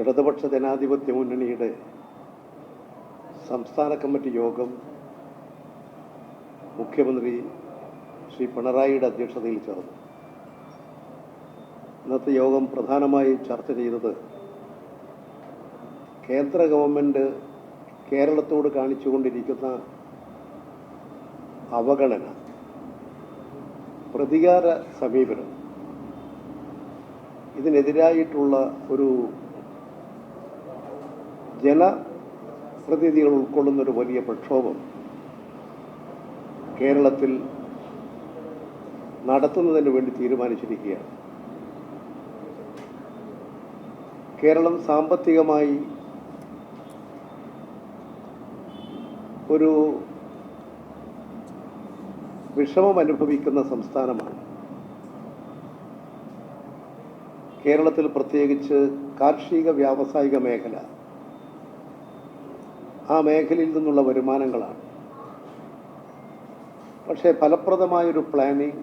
ഇടതുപക്ഷ ജനാധിപത്യ മുന്നണിയുടെ സംസ്ഥാന കമ്മിറ്റി യോഗം മുഖ്യമന്ത്രി ശ്രീ പിണറായിയുടെ അധ്യക്ഷതയിൽ ചേർന്നു. ഇന്നത്തെ യോഗം പ്രധാനമായും ചർച്ച ചെയ്തത് കേന്ദ്ര ഗവൺമെന്റ് കേരളത്തോട് കാണിച്ചുകൊണ്ടിരിക്കുന്ന അവഗണന പ്രതികാര സമീപനം ഇതിനെതിരായിട്ടുള്ള ഒരു ജനപ്രതിനിധികൾ ഉൾക്കൊള്ളുന്ന ഒരു വലിയ പ്രക്ഷോഭം കേരളത്തിൽ നടത്തുന്നതിന് വേണ്ടി തീരുമാനിച്ചിരിക്കുകയാണ്. കേരളം സാമ്പത്തികമായി ഒരു വിഷമം അനുഭവിക്കുന്ന സംസ്ഥാനമാണ്. കേരളത്തിൽ പ്രത്യേകിച്ച് കാർഷിക വ്യാവസായിക മേഖല ആ മേഖലയിൽ നിന്നുള്ള വരുമാനങ്ങളാണ്. പക്ഷേ ഫലപ്രദമായൊരു പ്ലാനിങ്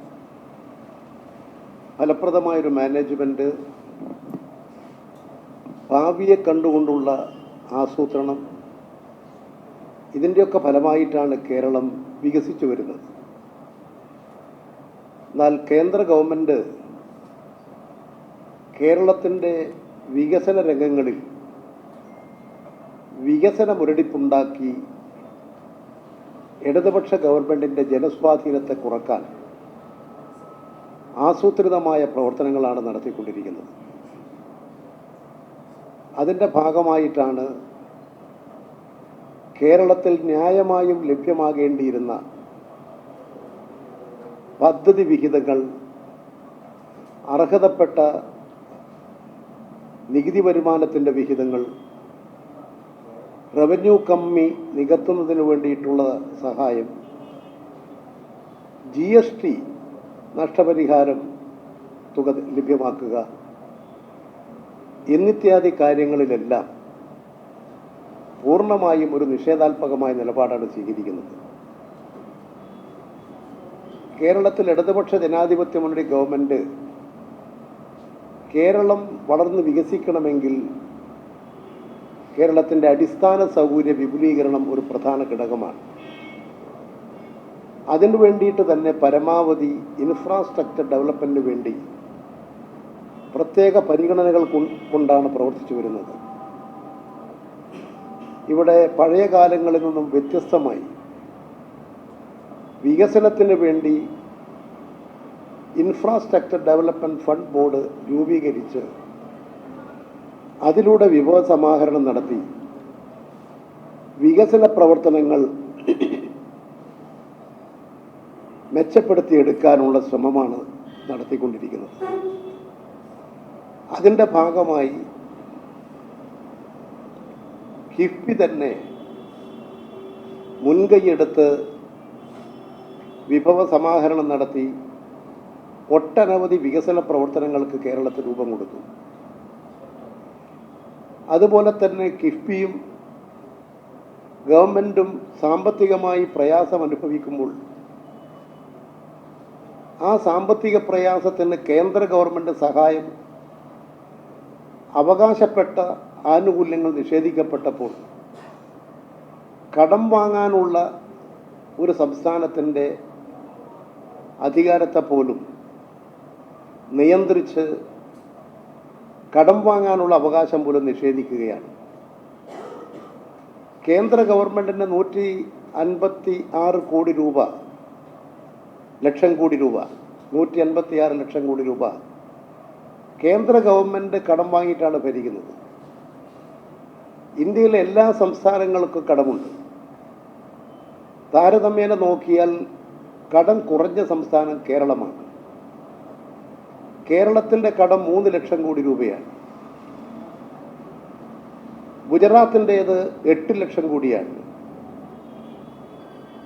ഫലപ്രദമായൊരു മാനേജ്മെന്റ് ഭാവിയെ കണ്ടുകൊണ്ടുള്ള ആസൂത്രണം ഇതിന്റെയൊക്കെ ഫലമായിട്ടാണ് കേരളം വികസിച്ചു വരുന്നത്. എന്നാൽ കേന്ദ്ര ഗവൺമെന്റ് കേരളത്തിന്റെ വികസന രംഗങ്ങളിൽ വികസന മുരടിപ്പുണ്ടാക്കി ഇടതുപക്ഷ ഗവൺമെന്റിന്റെ ജനസ്വാധീനത്തെ കുറയ്ക്കാൻ ആസൂത്രിതമായ പ്രവർത്തനങ്ങളാണ് നടത്തിക്കൊണ്ടിരിക്കുന്നത്. അതിന്റെ ഭാഗമായിട്ടാണ് കേരളത്തിൽ ന്യായമായും ലഭ്യമാകേണ്ടിയിരുന്ന പദ്ധതി വിഹിതങ്ങൾ അർഹതപ്പെട്ട നികുതി വരുമാനത്തിന്റെ വിഹിതങ്ങൾ റവന്യൂ കമ്മി നികത്തുന്നതിന് വേണ്ടിയിട്ടുള്ള സഹായം ജി എസ് ടി നഷ്ടപരിഹാരം തുക ലഭ്യമാക്കുക എന്നിത്യാദി കാര്യങ്ങളിലെല്ലാം പൂർണമായും ഒരു നിഷേധാത്മകമായ നിലപാടാണ് സ്വീകരിക്കുന്നത്. കേരളത്തിൽ ഇടതുപക്ഷ ജനാധിപത്യ മുന്നണി ഗവൺമെന്റ് കേരളം വളർന്ന് വികസിക്കണമെങ്കിൽ കേരളത്തിന്റെ അടിസ്ഥാന സൗകര്യ വിപുലീകരണം ഒരു പ്രധാന ഘടകമാണ്. അതിനു വേണ്ടിയിട്ട് തന്നെ പരമാവധി ഇൻഫ്രാസ്ട്രക്ചർ ഡെവലപ്മെന്റിന് വേണ്ടി പ്രത്യേക പരിഗണനകൾ കൊണ്ടാണ് പ്രവർത്തിച്ചു വരുന്നത്. ഇവിടെ പഴയ കാലങ്ങളിൽ നിന്നും വ്യത്യസ്തമായി വികസനത്തിന് വേണ്ടി ഇൻഫ്രാസ്ട്രക്ചർ ഡെവലപ്മെന്റ് ഫണ്ട് ബോർഡ് രൂപീകരിച്ച് അതിലൂടെ വിഭവ സമാഹരണം നടത്തി. വികസന പ്രവർത്തനങ്ങൾ മെച്ചപ്പെടുത്തിയെടുക്കാനുള്ള ശ്രമമാണ് നടത്തിക്കൊണ്ടിരിക്കുന്നത്. അതിന്റെ ഭാഗമായി കിഫ്ബി തന്നെ മുൻകൈയെടുത്ത് വിഭവ സമാഹരണം നടത്തി ഒട്ടനവധി വികസന പ്രവർത്തനങ്ങൾക്ക് കേരളത്തിൽ രൂപം കൊടുത്തു. അതുപോലെ തന്നെ കിഫ്ബിയും ഗവൺമെന്റും സാമ്പത്തികമായി പ്രയാസം അനുഭവിക്കുമ്പോൾ ആ സാമ്പത്തിക പ്രയാസത്തിന് കേന്ദ്ര ഗവൺമെന്റ് സഹായം അവകാശപ്പെട്ട ആനുകൂല്യങ്ങൾ നിഷേധിക്കപ്പെട്ടപ്പോൾ കടം വാങ്ങാനുള്ള ഒരു സംസ്ഥാനത്തിന്റെ അധികാരത്തെ പോലും നിയന്ത്രിച്ച് കടം വാങ്ങാനുള്ള അവകാശം പോലും നിഷേധിക്കുകയാണ്. കേന്ദ്ര ഗവൺമെന്റിന്റെ നൂറ്റി അൻപത്തി ആറ് കോടി രൂപ ലക്ഷം കോടി രൂപ നൂറ്റി അൻപത്തി ആറ് ലക്ഷം കോടി രൂപ കേന്ദ്ര ഗവൺമെന്റ് കടം വാങ്ങിയിട്ടാണ് ഭരിക്കുന്നത്. ഇന്ത്യയിലെ എല്ലാ സംസ്ഥാനങ്ങൾക്കും കടമുണ്ട്. താരതമ്യേന നോക്കിയാൽ കടം കുറഞ്ഞ സംസ്ഥാനം കേരളമാണ്. കേരളത്തിന്റെ കടം മൂന്ന് ലക്ഷം കോടി രൂപയാണ്. ഗുജറാത്തിന്റേത് എട്ട് ലക്ഷം കോടിയാണ്.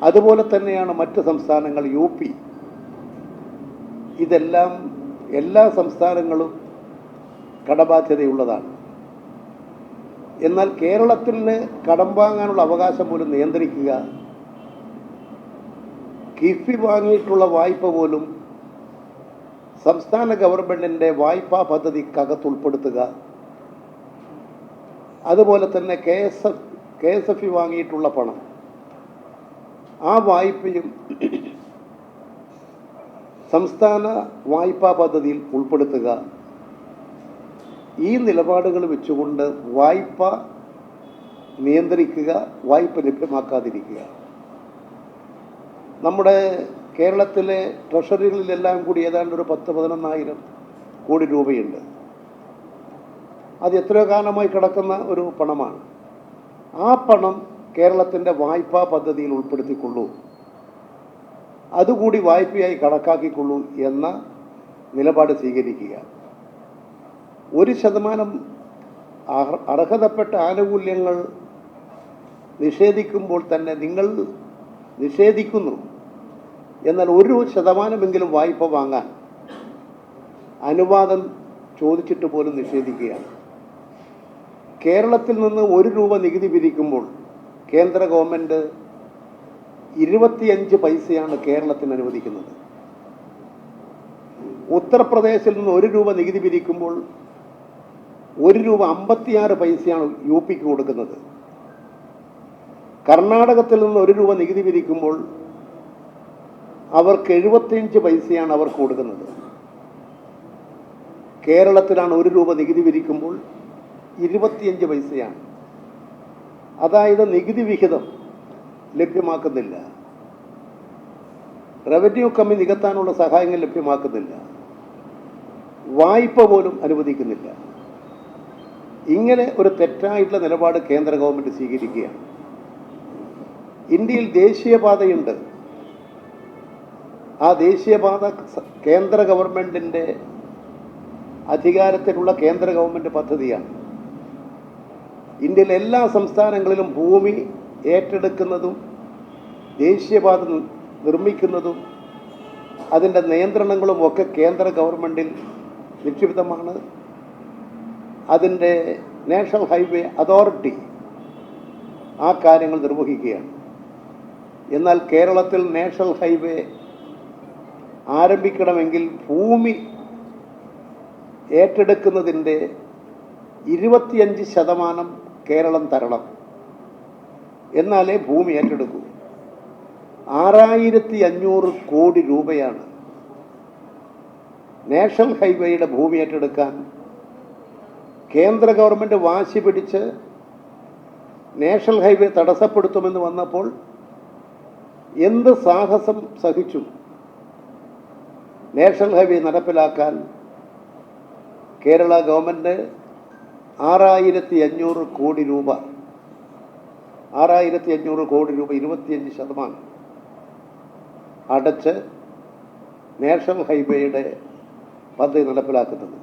അതുപോലെ തന്നെയാണ് മറ്റ് സംസ്ഥാനങ്ങൾ യു പി. ഇതെല്ലാം എല്ലാ സംസ്ഥാനങ്ങളും കടബാധ്യതയുള്ളതാണ്. എന്നാൽ കേരളത്തിന് കടം വാങ്ങാനുള്ള അവകാശം പോലും നിയന്ത്രിക്കുക കിഫി വാങ്ങിയിട്ടുള്ള വായ്പ പോലും സംസ്ഥാന ഗവൺമെന്റിന്റെ വായ്പാ പദ്ധതിക്കകത്ത് ഉൾപ്പെടുത്തുക. അതുപോലെ തന്നെ K S F K S F വാങ്ങിയിട്ടുള്ള പണം. ആ വായ്പയും സംസ്ഥാന വായ്പാ പദ്ധതിയിൽ ഉൾപ്പെടുത്തുക. ഈ നിലപാടുകൾ വെച്ചുകൊണ്ട് വായ്പ നിയന്ത്രിക്കുക വായ്പ ലഭ്യമാക്കാതിരിക്കുക. നമ്മുടെ കേരളത്തിലെ ട്രഷറികളിലെല്ലാം കൂടി ഏതാണ്ട് ഒരു പത്ത് പതിനൊന്നായിരം കോടി രൂപയുണ്ട്. അത് എത്രയോ കാലമായി കിടക്കുന്ന ഒരു പണമാണ്. ആ പണം കേരളത്തിന്റെ വായ്പാ പദ്ധതിയിൽ ഉൾപ്പെടുത്തിക്കൊള്ളൂ. അതുകൂടി വായ്പയായി കണക്കാക്കിക്കൊള്ളൂ എന്ന നിലപാട് സ്വീകരിക്കുക. ഒരു ശതമാനം അർഹതപ്പെട്ട ആനുകൂല്യങ്ങൾ നിഷേധിക്കുമ്പോൾ തന്നെ നിങ്ങൾ നിഷേധിക്കുന്നു. എന്നാൽ ഒരു ശതമാനമെങ്കിലും വായ്പ വാങ്ങാൻ അനുവാദം ചോദിച്ചിട്ട് പോലും നിഷേധിക്കുകയാണ്. കേരളത്തിൽ നിന്ന് ഒരു രൂപ നികുതി പിരിക്കുമ്പോൾ കേന്ദ്ര ഗവൺമെന്റ് ഇരുപത്തിയഞ്ച് പൈസയാണ് കേരളത്തിന് അനുവദിക്കുന്നത്. ഉത്തർപ്രദേശിൽ നിന്ന് ഒരു രൂപ നികുതി പിരിക്കുമ്പോൾ ഒരു രൂപ അമ്പത്തിയാറ് പൈസയാണ് യു പിക്ക് കൊടുക്കുന്നത്. കർണാടകത്തിൽ നിന്ന് ഒരു രൂപ നികുതി പിരിക്കുമ്പോൾ അവർക്ക് എഴുപത്തിയഞ്ച് പൈസയാണ് അവർ കൊടുക്കുന്നത്. കേരളത്തിലാണ് ഒരു രൂപ നികുതി വിരിക്കുമ്പോൾ ഇരുപത്തിയഞ്ച് പൈസയാണ്. അതായത് നികുതി വിഹിതം ലഭ്യമാക്കുന്നില്ല. റവന്യൂ കമ്മി നികത്താനുള്ള സഹായങ്ങൾ ലഭ്യമാക്കുന്നില്ല. വായ്പ പോലും അനുവദിക്കുന്നില്ല. ഇങ്ങനെ ഒരു തെറ്റായിട്ടുള്ള നിലപാട് കേന്ദ്ര ഗവൺമെന്റ് സ്വീകരിക്കുകയാണ്. ഇന്ത്യയിൽ ദേശീയപാതയുണ്ട്. ആ ദേശീയപാത കേന്ദ്ര ഗവൺമെന്റിന്റെ അധികാരത്തിലുള്ള കേന്ദ്ര ഗവൺമെന്റ് പദ്ധതിയാണ്. ഇന്ത്യയിലെ എല്ലാ സംസ്ഥാനങ്ങളിലും ഭൂമി ഏറ്റെടുക്കുന്നതും ദേശീയപാത നിർമ്മിക്കുന്നതും അതിന്റെ നിയന്ത്രണങ്ങളും ഒക്കെ കേന്ദ്ര ഗവൺമെന്റിൽ നിക്ഷിപ്തമാണ്. അതിന്റെ നാഷണൽ ഹൈവേ അതോറിറ്റി ആ കാര്യങ്ങൾ നിർവഹിക്കുകയാണ്. എന്നാൽ കേരളത്തിൽ നാഷണൽ ഹൈവേ ആരംഭിക്കണമെങ്കിൽ ഭൂമി ഏറ്റെടുക്കുന്നതിന്റെ ഇരുപത്തിയഞ്ച് ശതമാനം കേരളം തരണം. എന്നാലേ ഭൂമി ഏറ്റെടുക്കൂ. ആറായിരത്തി അഞ്ഞൂറ് കോടി രൂപയാണ് നാഷണൽ ഹൈവേയുടെ ഭൂമി ഏറ്റെടുക്കാൻ കേന്ദ്ര ഗവൺമെന്റ് വാശി പിടിച്ച് നാഷണൽ ഹൈവേ തടസ്സപ്പെടുത്തുമെന്ന് വന്നപ്പോൾ എന്ത് സാഹസം സഹിച്ചു? നാഷണൽ ഹൈവേ നടപ്പിലാക്കാൻ കേരള ഗവൺമെന്റ് ആറായിരത്തി അഞ്ഞൂറ് കോടി രൂപ ആറായിരത്തി അഞ്ഞൂറ് കോടി രൂപ ഇരുപത്തിയഞ്ച് ശതമാനം അടച്ച് നാഷണൽ ഹൈവേയുടെ പദ്ധതി നടപ്പിലാക്കുന്നത്